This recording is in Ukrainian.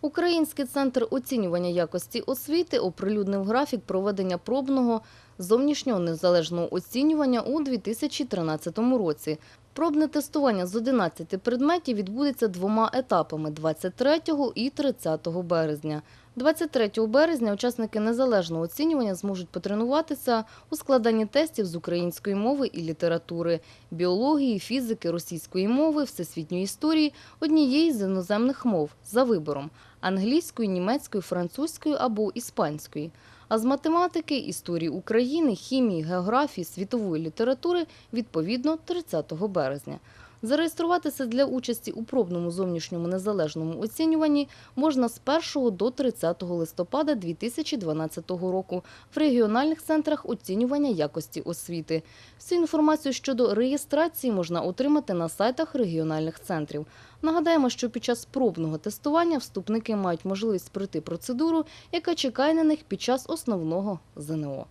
Український центр оцінювання якості освіти оприлюднив графік проведення пробного зовнішнього незалежного оцінювання у 2013 році. Пробне тестування з 11 предметів відбудеться двома етапами – 23 і 30 березня. 23 березня учасники незалежного оцінювання зможуть потренуватися у складанні тестів з української мови і літератури, біології, фізики, російської мови, всесвітньої історії, однієї з іноземних мов за вибором – англійської, німецької, французької або іспанської. А з математики, історії України, хімії, географії, світової літератури відповідно 30 березня. Зареєструватися для участі у пробному зовнішньому незалежному оцінюванні можна з 1 до 30 листопада 2012 року в регіональних центрах оцінювання якості освіти. Всю інформацію щодо реєстрації можна отримати на сайтах регіональних центрів. Нагадаємо, що під час пробного тестування вступники мають можливість пройти процедуру, яка чекає на них під час основного ЗНО.